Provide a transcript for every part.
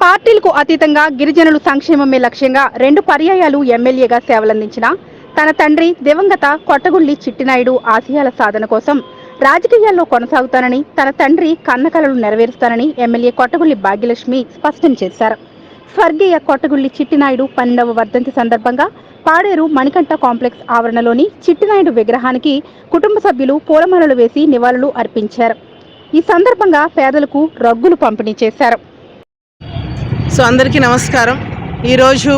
పార్టీలకు అతీతంగా గిరిజనులు సంక్షేమమే లక్ష్యంగా రెండు పర్యాయాలు ఎమ్మెల్యేగా సేవలందించిన తన తండ్రి దివంగత కొట్టగుళ్ళి చిట్టినాయుడు ఆశయాల సాధన కోసం రాజకీయాల్లో కొనసాగుతానని తన తండ్రి కన్నకలలు నెరవేరుస్తానని ఎమ్మెల్యే కొట్టగుళ్ళి భాగ్యలక్ష్మి స్పష్టం చేశారు. స్వర్గీయ కొట్టగుళ్ళి చిట్టినాయుడు పన్నెండవ వర్ధంతి సందర్భంగా పాడేరు మణికంఠ కాంప్లెక్స్ ఆవరణలోని చిట్టినాయుడు విగ్రహానికి కుటుంబ సభ్యులు పూలమాలలు వేసి నివాళులు అర్పించారు. ఈ సందర్భంగా పేదలకు రగ్గులు పంపిణీ చేశారు. సో అందరికీ నమస్కారం. ఈరోజు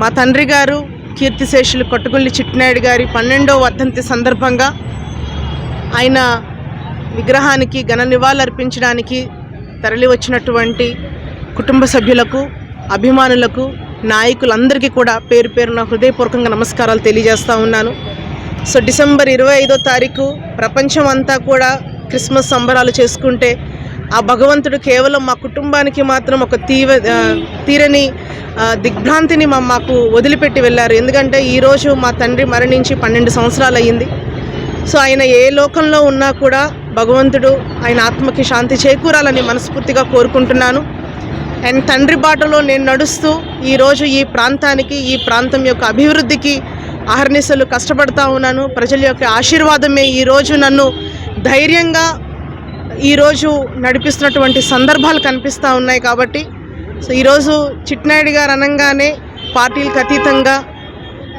మా తండ్రి గారు కీర్తిశేషులు కొట్టుగుళ్ళి చిట్టినాయుడు గారి పన్నెండవ వర్ధంతి సందర్భంగా ఆయన విగ్రహానికి ఘన నివాళులర్పించడానికి తరలి వచ్చినటువంటి కుటుంబ సభ్యులకు అభిమానులకు నాయకులందరికీ కూడా పేరు పేరున హృదయపూర్వకంగా నమస్కారాలు తెలియజేస్తూ ఉన్నాను. సో డిసెంబర్ ఇరవై ఐదో తారీఖు ప్రపంచం అంతా కూడా క్రిస్మస్ సంబరాలు చేసుకుంటే ఆ భగవంతుడు కేవలం మా కుటుంబానికి మాత్రం ఒక తీవ తీరని దిగ్భ్రాంతిని మా మాకు వదిలిపెట్టి వెళ్ళారు. ఎందుకంటే ఈరోజు మా తండ్రి మరణించి పన్నెండు సంవత్సరాలు అయ్యింది. సో ఆయన ఏ లోకంలో ఉన్నా కూడా భగవంతుడు ఆయన ఆత్మకి శాంతి చేకూరాలని మనస్ఫూర్తిగా కోరుకుంటున్నాను. అండ్ తండ్రి బాటలో నేను నడుస్తూ ఈరోజు ఈ ప్రాంతానికి ఈ ప్రాంతం యొక్క అభివృద్ధికి అహర్నిశలు కష్టపడతా ఉన్నాను. ప్రజల యొక్క ఆశీర్వాదమే ఈరోజు నన్ను ధైర్యంగా ఈరోజు నడిపిస్తున్నటువంటి సందర్భాలు కనిపిస్తూ ఉన్నాయి కాబట్టి సో ఈరోజు చిట్నాయుడు గారు అనగానే పార్టీలకు అతీతంగా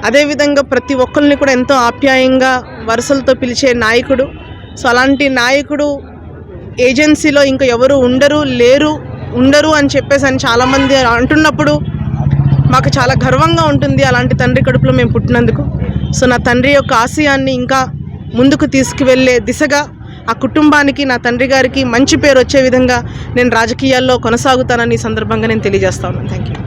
అదేవిధంగా ప్రతి ఒక్కరిని కూడా ఎంతో ఆప్యాయంగా వరుసలతో పిలిచే నాయకుడు. సో అలాంటి నాయకుడు ఏజెన్సీలో ఇంకా ఎవరు ఉండరు లేరు. ఉండరు అని చెప్పేసి అని చాలామంది అంటున్నప్పుడు మాకు చాలా గర్వంగా ఉంటుంది అలాంటి తండ్రి కడుపులో మేము పుట్టినందుకు. సో నా తండ్రి యొక్క ఆశయాన్ని ఇంకా ముందుకు తీసుకువెళ్ళే దిశగా ఆ కుటుంబానికి నా తండ్రి గారికి మంచి పేరు వచ్చే విధంగా నేను రాజకీయాల్లో కొనసాగుతానని ఈ సందర్భంగా నేను తెలియజేస్తాను థ్యాంక్ యూ